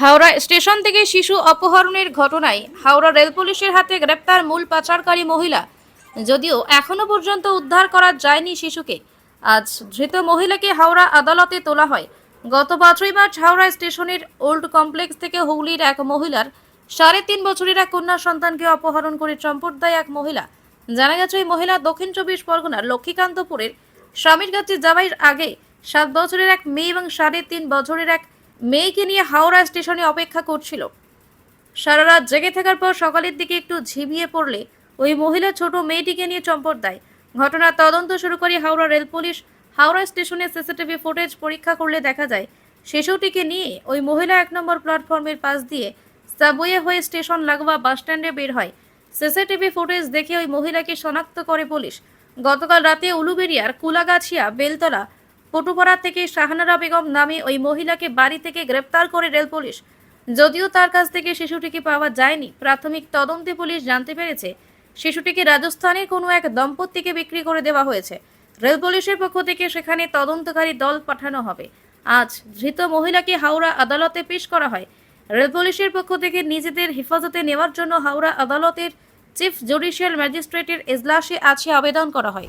Howrah station থেকে শিশু অপহরণের ঘটনায় হাওড়া রেল পুলিশের হাতে গ্রেপ্তার মূল পাচারকারী মহিলা। যদিও এখনও পর্যন্ত উদ্ধার করা যায়নি শিশুকে। আজ ধৃত মহিলাকে হাওড়া আদালতে তোলা হয়। গত পাঁচই মার্চ হাওড়া স্টেশনের ওল্ড কমপ্লেক্স থেকে হুগলির এক মহিলার সাড়ে তিন বছরের এক কন্যা সন্তানকে অপহরণ করে চম্পট দেয় এক মহিলা। জানা গেছে, ওই মহিলা দক্ষিণ চব্বিশ পরগনার লক্ষ্মীকান্তপুরের স্বামীর কাছে যাওয়ার আগে সাত বছরের এক মেয়ে এবং সাড়ে তিন বছরের এক মেয়েকে নিয়ে হাওড়া স্টেশনে অপেক্ষা করছিল। সারা রাত জেগে থাকার পর সকালের দিকে একটু ঝিমিয়ে পড়লে ওই মহিলা ছোট মেয়েটিকে নিয়ে চম্পট দেয়। ঘটনার তদন্ত শুরু করে হাওড়া রেল পুলিশ। হাওড়া স্টেশনে সিসিটিভি ফুটেজ পরীক্ষা করলে দেখা যায়, শিশুটিকে নিয়ে ওই মহিলা এক নম্বর প্ল্যাটফর্মের পাশ দিয়ে সাবওয়ে হয়ে স্টেশন লাগোয়া বাসস্ট্যান্ডে বের হয়। সিসিটিভি ফুটেজ দেখে ওই মহিলাকে শনাক্ত করে পুলিশ। গতকাল রাতে উলুবেরিয়ার কুলাগাছিয়া, বেলতলা পটুপাড়া থেকে শাহানারা বেগম নামে ওই মহিলাকে বাড়ি থেকে গ্রেপ্তার করে রেল পুলিশ। যদিও তার কাছ থেকে শিশুটিকে পাওয়া যায়নি, প্রাথমিক তদন্তে পুলিশ জানতে পেরেছে, শিশুটিকে রাজস্থানের কোনো এক দম্পতিকে বিক্রি করে দেওয়া হয়েছে। রেল পুলিশের পক্ষ থেকে সেখানে তদন্তকারী দল পাঠানো হবে। আজ ধৃত মহিলাকে হাওড়া আদালতে পেশ করা হয়। রেল পুলিশের পক্ষ থেকে নিজেদের হেফাজতে নেওয়ার জন্য হাওড়া আদালতের চিফ জুডিশিয়াল ম্যাজিস্ট্রেটের এজলাসে আছে আবেদন করা হয়।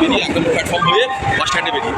বেরিয়ে এখন প্ল্যাটফর্ম হয়ে বাস স্ট্যান্ডে বেরিয়ে।